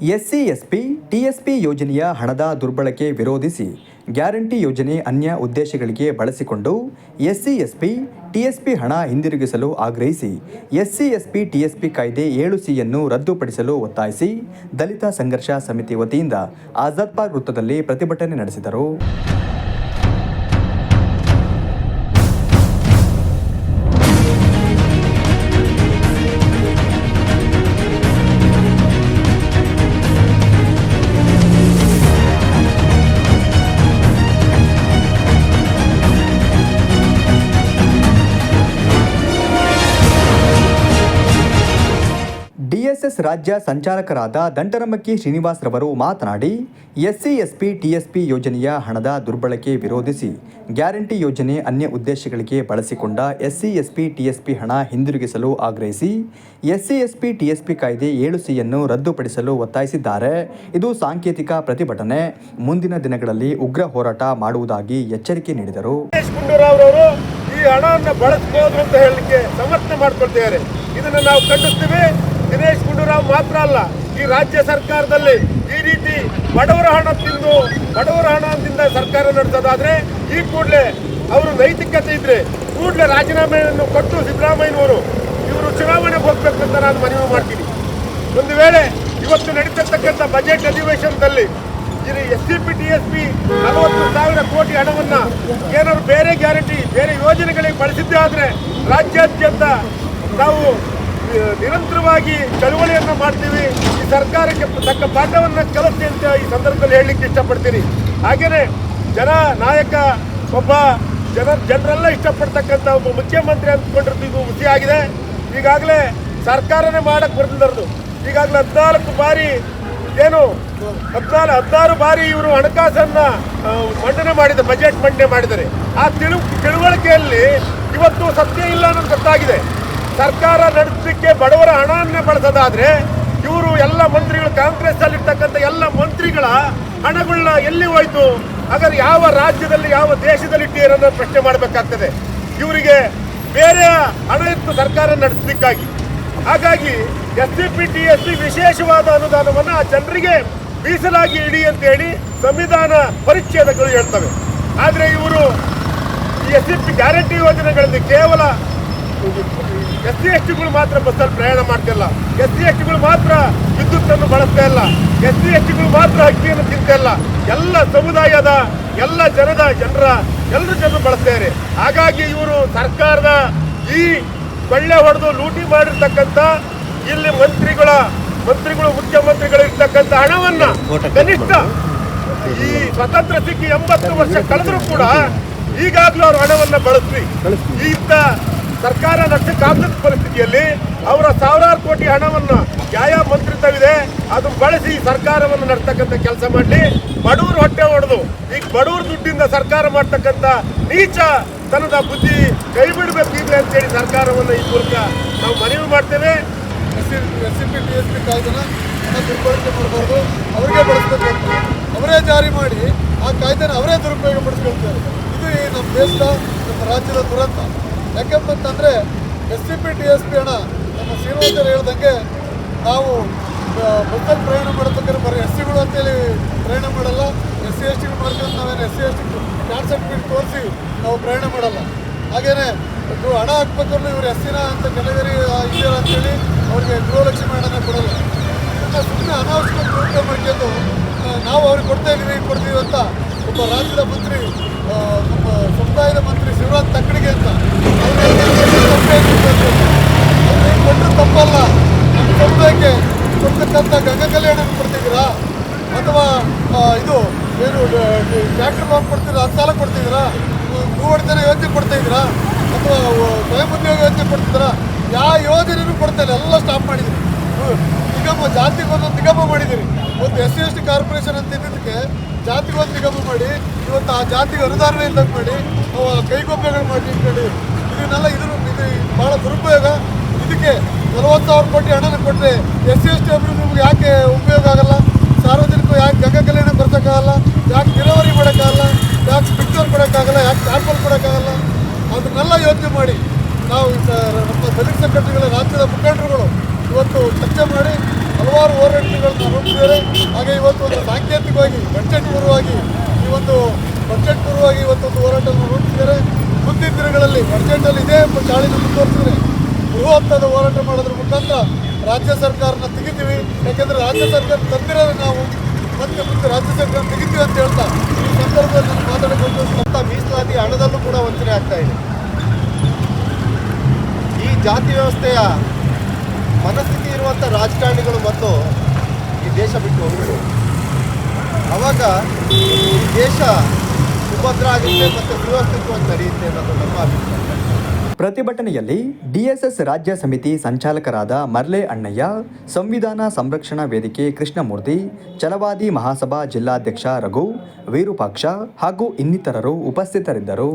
SC, SP, TSP ಯೋಜನೆಯ ಹಣದ ದುರ್ಬಳಕೆ ವಿರೋಧಿಸಿ ಗ್ಯಾರಂಟಿ ಯೋಜನೆ ಅನ್ಯ ಉದ್ದೇಶಗಳಿಗೆ ಬಳಸಿಕೊಂಡು ಎಸ್ಸಿ, ಎಸ್ಪಿ, ಟಿಎಸ್ಪಿ ಹಣ ಹಿಂದಿರುಗಿಸಲು ಆಗ್ರಹಿಸಿ ಎಸ್ಸಿ, ಎಸ್ಪಿ, ಟಿಎಸ್ಪಿ ಕಾಯ್ದೆ ಏಳು ಸಿಯನ್ನು ರದ್ದುಪಡಿಸಲು ಒತ್ತಾಯಿಸಿ ದಲಿತ ಸಂಘರ್ಷ ಸಮಿತಿ ವತಿಯಿಂದ ಆಜಾದ್ ಪಾರ್ಕ್ ವೃತ್ತದಲ್ಲಿ ಪ್ರತಿಭಟನೆ ನಡೆಸಿದರು. ಡಿಎಸ್ಎಸ್ ರಾಜ್ಯ ಸಂಚಾಲಕರಾದ ದಂಟರಮಕ್ಕಿ ಶ್ರೀನಿವಾಸ್ ರವರು ಮಾತನಾಡಿ, ಎಸ್ಸಿ, ಎಸ್ಪಿ, ಟಿಎಸ್ಪಿ ಯೋಜನೆಯ ಹಣದ ದುರ್ಬಳಕೆ ವಿರೋಧಿಸಿ ಗ್ಯಾರಂಟಿ ಯೋಜನೆ ಅನ್ಯ ಉದ್ದೇಶಗಳಿಗೆ ಬಳಸಿಕೊಂಡ ಎಸ್ಸಿ, ಎಸ್ಪಿ, ಟಿಎಸ್ಪಿ ಹಣ ಹಿಂದಿರುಗಿಸಲು ಆಗ್ರಹಿಸಿ, ಎಸ್ಸಿ, ಎಸ್ಪಿ, ಟಿಎಸ್ಪಿ ಕಾಯ್ದೆ ಏಳು ಸಿಯನ್ನು ರದ್ದುಪಡಿಸಲು ಒತ್ತಾಯಿಸಿದ್ದಾರೆ. ಇದು ಸಾಂಕೇತಿಕ ಪ್ರತಿಭಟನೆ. ಮುಂದಿನ ದಿನಗಳಲ್ಲಿ ಉಗ್ರ ಹೋರಾಟ ಮಾಡುವುದಾಗಿ ಎಚ್ಚರಿಕೆ ನೀಡಿದರು. ಈ ಹಣವನ್ನು ಬಳಸಬಹುದು ಅಂತ ಹೇಳಲಿಕ್ಕೆ ಸಮರ್ಥನೆ ಮಾಡ್ಕೊಳ್ತಿದ್ದಾರೆ ಇದನ್ನು ನಾವು ಖಂಡಿಸ್ತೀವಿ. ದಿನೇಶ್ ಗುಂಡೂರಾವ್ ಮಾತ್ರ ಅಲ್ಲ, ಈ ರಾಜ್ಯ ಸರ್ಕಾರದಲ್ಲಿ ಈ ರೀತಿ ಬಡವರ ಹಣ ತಿಂದು ಬಡವರ ಹಣದಿಂದ ಸರ್ಕಾರ ನಡೆಸೋದಾದ್ರೆ ಈ ಕೂಡಲೇ ಅವರು ನೈತಿಕತೆ ಇದ್ರೆ ಕೂಡಲೇ ರಾಜೀನಾಮೆಯನ್ನು ಕೊಟ್ಟು ಸಿದ್ದರಾಮಯ್ಯನವರು ಇವರು ಚುನಾವಣೆಗೆ ಹೋಗ್ಬೇಕು ಅಂತ ನಾನು ಮನವಿ ಮಾಡ್ತೀನಿ. ಒಂದು ವೇಳೆ ಇವತ್ತು ನಡೀತಿರ್ತಕ್ಕಂಥ ಬಜೆಟ್ ಅಧಿವೇಶನದಲ್ಲಿ ಇಲ್ಲಿ S C P, T S P ನಲವತ್ತು ಸಾವಿರ ಕೋಟಿ ಹಣವನ್ನ ಏನಾದ್ರು ಬೇರೆ ಗ್ಯಾರಂಟಿ, ಬೇರೆ ಯೋಜನೆಗಳಿಗೆ ಬಳಸಿದ್ದೇ ಆದರೆ ರಾಜ್ಯಾದ್ಯಂತ ನಾವು ನಿರಂತರವಾಗಿ ಚಳುವಳಿಯನ್ನು ಮಾಡ್ತೀವಿ. ಈ ಸರ್ಕಾರಕ್ಕೆ ತಕ್ಕ ಪಾಠವನ್ನು ಕಲಿಸಿ ಅಂತ ಈ ಸಂದರ್ಭದಲ್ಲಿ ಹೇಳಲಿಕ್ಕೆ ಇಷ್ಟಪಡ್ತೀನಿ. ಹಾಗೆಯೇ ಜನ ನಾಯಕ ಒಬ್ಬ ಜನ ಜನರೆಲ್ಲ ಇಷ್ಟಪಡ್ತಕ್ಕಂಥ ಒಬ್ಬ ಮುಖ್ಯಮಂತ್ರಿ ಅಂದ್ಕೊಂಡಿರೋದು ಇದು ಹುಸಿ ಈಗಾಗಲೇ ಸರ್ಕಾರನೇ ಮಾಡಕ್ಕೆ ಬರ್ತಿದ್ದು ಈಗಾಗಲೇ ಹದಿನಾಲ್ಕು ಬಾರಿ ಏನು ಹದಿನಾಲ್ಕು ಹದಿನಾರು ಬಾರಿ ಇವರು ಹಣಕಾಸನ್ನು ಮಂಡನೆ ಮಾಡಿದ ಬಜೆಟ್ ಮಂಡನೆ ಮಾಡಿದ್ದಾರೆ. ಆ ತಿಳು, ತಿಳುವಳಿಕೆಯಲ್ಲಿ ಇವತ್ತು ಸತ್ಯ ಇಲ್ಲ ಅನ್ನೋದು ಗೊತ್ತಾಗಿದೆ. ಸರ್ಕಾರ ನಡೆಸಲಿಕ್ಕೆ ಬಡವರ ಹಣವನ್ನೇ ಬಳಸೋದಾದ್ರೆ ಇವರು ಎಲ್ಲ ಮಂತ್ರಿಗಳು ಕಾಂಗ್ರೆಸ್ ಅಲ್ಲಿರ್ತಕ್ಕಂಥ ಎಲ್ಲ ಮಂತ್ರಿಗಳ ಹಣಗಳನ್ನ ಎಲ್ಲಿ ಹೋಯ್ತು? ಹಾಗಾದ್ರೆ ಯಾವ ರಾಜ್ಯದಲ್ಲಿ, ಯಾವ ದೇಶದಲ್ಲಿ ಇಟ್ಟಿರೋ ಪ್ರಶ್ನೆ ಮಾಡಬೇಕಾಗ್ತದೆ. ಇವರಿಗೆ ಬೇರೆ ಹಣ ಇತ್ತು ಸರ್ಕಾರ ನಡೆಸಲಿಕ್ಕಾಗಿ. ಹಾಗಾಗಿ S C P T, S C ವಿಶೇಷವಾದ ಅನುದಾನವನ್ನು ಆ ಜನರಿಗೆ ಮೀಸಲಾಗಿ ಇಡಿ ಅಂತ ಹೇಳಿ ಸಂವಿಧಾನ ಪರಿಚ್ಛೇದಗಳು ಹೇಳ್ತವೆ. ಆದರೆ ಇವರು ಈ ಎಸ್ ಸಿ ಪಿ ಗ್ಯಾರಂಟಿ ಯೋಜನೆಗಳಲ್ಲಿ ಕೇವಲ ಎಸ್ ಸಿ ಎಸ್ ಟಿಗಳು ಮಾತ್ರ ಬಸ್ಸಲ್ಲಿ ಪ್ರಯಾಣ ಮಾಡ್ತಿಲ್ಲ. ಎಸ್ ಸಿ ಎಸ್ ಟಿಗಳು ಮಾತ್ರ ವಿದ್ಯುತ್ತನ್ನು ಬಳಸ್ತಾ ಇಲ್ಲ. ಎಸ್ ಸಿ ಎಸ್ ಟಿಗಳು ಮಾತ್ರ ಅಕ್ಕಿಯನ್ನು ತಿಂತಾ ಇಲ್ಲ. ಎಲ್ಲ ಸಮುದಾಯದ ಎಲ್ಲ ಜನದ ಜನರ ಎಲ್ಲರೂ ಜನರು ಬಳಸ್ತಾರೆ ಹಾಗಾಗಿ ಇವರು ಸರ್ಕಾರದ ಈ ಕೊಳ್ಳೆ ಹೊಡೆದು ಲೂಟಿ ಮಾಡಿರ್ತಕ್ಕಂಥ ಇಲ್ಲಿ ಮಂತ್ರಿಗಳ ಮಂತ್ರಿಗಳು ಮುಖ್ಯಮಂತ್ರಿಗಳು ಇರ್ತಕ್ಕಂಥ ಹಣವನ್ನ ಕನಿಷ್ಠ ಈ ಸ್ವತಂತ್ರ ಸಿಕ್ಕಿ ಎಂಬತ್ತು ವರ್ಷ ಕಳೆದರೂ ಕೂಡ ಈಗಾಗಲೂ ಅವ್ರ ಹಣವನ್ನ ಬಳಸ್ರಿ ಇಂಥ ಸರ್ಕಾರ ನಡೆಸಕ್ಕಾಗದ ಪರಿಸ್ಥಿತಿಯಲ್ಲಿ ಅವರ ಸಾವಿರಾರು ಕೋಟಿ ಹಣವನ್ನು ಯಾವ ಮಂತ್ರಿತ್ವವಿದೆ. ಅದು ಬಳಸಿ ಸರ್ಕಾರವನ್ನು ನಡೆಸ್ತಕ್ಕಂಥ ಕೆಲಸ ಮಾಡಲಿ. ಬಡವರು ಹೊಟ್ಟೆ ಹೊಡೆದು ಈಗ ಬಡವರ ದುಡ್ಡಿಂದ ಸರ್ಕಾರ ಮಾಡ್ತಕ್ಕಂಥ ನೀಚ ತನದ ಬುದ್ಧಿ ಕೈ ಬಿಡಬೇಕು ಈಗಲೇ ಅಂತೇಳಿ ಸರ್ಕಾರವನ್ನು ಈ ಮೂಲಕ ನಾವು ಮನವಿ ಮಾಡ್ತೇವೆ. ಪಿ ಎಸ್ ಅವರಿಗೆ ಬಳಸಬೇಕು ಅವರೇ ಜಾರಿ ಮಾಡಿ ಆ ಕಾಯ್ದೆನ ಅವರೇ ದುರುಪಯೋಗ ಪಡಿಸ್ಕೊಳ್ತಾರೆ ಇದು ನಮ್ಮ ದೇಶದ, ನಮ್ಮ ರಾಜ್ಯದ ದುರಂತ. ಯಾಕೆಂತಂದರೆ S C P T S P ಹಣ ನಮ್ಮ ಶ್ರೀನಿವಾಸರು ಹೇಳ್ದಂಗೆ ನಾವು ಬಸ್ಸಲ್ಲಿ ಪ್ರಯಾಣ ಮಾಡಬೇಕಾದ್ರೆ ಬರೀ ಎಸ್ ಸಿಗಳು ಅಂತೇಳಿ ಪ್ರಯಾಣ ಮಾಡಲ್ಲ. ಎಸ್ ಸಿ ಎಸ್ ಟಿಗಳು ಮಾಡ್ಕೊಂಡು ನಾವೇನು S C S T certificate ತೋರಿಸಿ ನಾವು ಪ್ರಯಾಣ ಮಾಡಲ್ಲ. ಹಾಗೆಯೇ ಹಣ ಹಾಕ್ಬೇಕಂದ್ರೆ ಇವರು ಎಸ್ ಸಿನ ಅಂತ ಕೆಟಗರಿ ಇದೆಯಲ್ಲ ಅಂತೇಳಿ ಅವ್ರಿಗೆ ಗೃಹಲಕ್ಷ್ಮಿ ಹಣನ ಕೊಡಲ್ಲ. ಸುಮ್ಮನೆ ಸುಮ್ಮನೆ ಅನಾವಶ್ಯಕ ದುರುಪಯೋಗ ಮಾಡ್ಕೊಂಡು ನಾವು ಅವ್ರಿಗೆ ಕೊಡ್ತಾ ಇದೀವಿ ಕೊಡ್ತೀವಿ ಅಂತ ಒಬ್ಬ ರಾಜ್ಯದ ಮಂತ್ರಿ ನಮ್ಮ ಸಮುದಾಯದ ಮಂತ್ರಿ ಶಿವರಾಜ್ ತಕ್ಕಡಿಗೆ ಅಂತ ಅವ್ರಿಗೆ ಕೊಟ್ಟರು ತಪ್ಪಲ್ಲ. ನಮ್ಮ ಸಮುದಾಯಕ್ಕೆ ಕೊಡ್ತಕ್ಕಂಥ ಗಂಗಾ ಕಲ್ಯಾಣ ಕೊಡ್ತಿದ್ದೀರಾ? ಅಥವಾ ಇದು, ಏನು ಟ್ಯಾಕ್ಟರ್ ಲೋನ್ ಕೊಡ್ತೀರಾ ಹತ್ತು ಸಾಲ ಕೊಡ್ತಿದ್ದೀರಾ? ಭೂವರ್ಧನೆ ಯೋಜನೆ ಕೊಡ್ತಾಯಿದ್ದೀರಾ ಅಥವಾ ಸ್ವಯಂ ಉದ್ಯೋಗ ಯೋಜನೆ ಕೊಡ್ತಿದ್ದೀರಾ? ಯಾವ ಯೋಜನೆಯೂ ಕೊಡ್ತಾ ಇಲ್ಲ. ಎಲ್ಲ ಸ್ಟಾಪ್ ಮಾಡಿದ್ದೀರಿ. ನಿಗಮ, ಜಾತಿಗೆ ಒಂದೊಂದು ನಿಗಮ ಮಾಡಿದ್ದೀರಿ. ಒಂದು S C S T corporation ಅಂತ ಇದ್ದಿದ್ದಕ್ಕೆ ಜಾತಿಗೊಂದು ನಿಗಮ ಮಾಡಿ, ಇವತ್ತು ಆ ಜಾತಿಗೆ ಅನುದಾನ ಇಲ್ಲದಂಗೆ ಮಾಡಿ ಕೈಗೊಬ್ಬೆಗಳು ಮಾಡಿ ಇಟ್ಕೊಂಡು ಇದನ್ನೆಲ್ಲ ಇದ್ರ ಇದು ಭಾಳ ದುರುಪಯೋಗ. ಇದಕ್ಕೆ ನಲವತ್ತು ಸಾವಿರ ಕೋಟಿ ಹಣನ ಕೊಟ್ಟರೆ ಎಸ್ ಸಿ, ಎಸ್ ಟಿ ಅಭಿವೃದ್ಧಿ ಯಾಕೆ ಉಪಯೋಗ ಆಗಲ್ಲ? ಸಾರ್ವಜನಿಕರು ಯಾಕೆ ಗಂಗಾ ಕಲ್ಯಾಣ ಬರ್ಸೋಕ್ಕಾಗಲ್ಲ ಯಾಕೆ ನೀರಾವರಿ ಮಾಡೋಕ್ಕಾಗಲ್ಲ? ಯಾಕೆ ಪಿಕ್ಚರ್ ಕೊಡೋಕ್ಕಾಗಲ್ಲ? ಯಾಕೆ ಟ್ಯಾಪಲ್ ಕೊಡೋಕ್ಕಾಗಲ್ಲ? ಅದನ್ನೆಲ್ಲ ಯೋಚನೆ ಮಾಡಿ ನಾವು ನಮ್ಮ ದಲಿತ ಸಂಘಟನೆಗಳ ರಾಜ್ಯದ ಮುಖಂಡರುಗಳು ಇವತ್ತು ಚರ್ಚೆ ಮಾಡಿ ಹಲವಾರು ಹೋರಾಟಗಳನ್ನು ರೂಪಿಸಿದ್ದಾರೆ ಹಾಗೆ ಇವತ್ತು ಒಂದು ಸಾಂಕೇತಿಕವಾಗಿ ಬಜೆಟ್ ಪೂರ್ವವಾಗಿ ಈ ಒಂದು ಬಜೆಟ್ ಪೂರ್ವವಾಗಿ ಇವತ್ತೊಂದು ಹೋರಾಟವನ್ನು ರೂಪಿಸಿದರೆ ಮುಂದಿನ ದಿನಗಳಲ್ಲಿ ಬಜೆಟಲ್ಲಿ ಇದೇ ಚಾಳಿನ ಮುಂದುವರಿಸಿದರೆ ಬೃಹತ್ತಾದ ಹೋರಾಟ ಮಾಡೋದ್ರ ಮುಖಾಂತರ ರಾಜ್ಯ ಸರ್ಕಾರನ ತೆಗಿತೀವಿ. ಯಾಕೆಂದರೆ ರಾಜ್ಯ ಸರ್ಕಾರ ತಂದಿರೋದು ನಾವು. ಮತ್ತೆ ಮುಂದೆ ರಾಜ್ಯ ಸರ್ಕಾರ ತೆಗಿತೀವಿ ಅಂತ ಹೇಳ್ತಾ, ಈ ಸಂದರ್ಭದಲ್ಲಿ ನಾನು ಮಾತಾಡಿಕೊಂಡು ಸ್ವಂತ ಮೀಸಲಾತಿ ಹಣದಲ್ಲೂ ಕೂಡ ವಂಚನೆ ಆಗ್ತಾ ಇದೆ. ಈ ಜಾತಿ ವ್ಯವಸ್ಥೆಯ ಮನಸ್ಥಿತಿ ಇರುವಂಥ ರಾಜಕಾರಣಿಗಳು ಮತ್ತು ಈ ದೇಶ ಬಿಟ್ಟು ಹೋಗಬೇಕು ಅವಾಗ ಈ ದೇಶ ಸುಭದ್ರ ಆಗುತ್ತೆ ಮತ್ತು ಸುವ್ಯವಸ್ಥಿತವಾಗಿ ನಡೆಯುತ್ತೆ ಅನ್ನೋದು ನಮ್ಮ ಅಭಿಪ್ರಾಯ. ಪ್ರತಿಭಟನೆಯಲ್ಲಿ ಡಿಎಸ್ಎಸ್ ರಾಜ್ಯ ಸಮಿತಿ ಸಂಚಾಲಕರಾದ ಮರ್ಲೆ ಅಣ್ಣಯ್ಯ, ಸಂವಿಧಾನ ಸಂರಕ್ಷಣಾ ವೇದಿಕೆ ಕೃಷ್ಣಮೂರ್ತಿ ಚಲವಾದಿ ಮಹಾಸಭಾ ಜಿಲ್ಲಾಧ್ಯಕ್ಷ ರಘು, ವಿರೂಪಾಕ್ಷ ಹಾಗೂ ಇನ್ನಿತರರು ಉಪಸ್ಥಿತರಿದ್ದರು.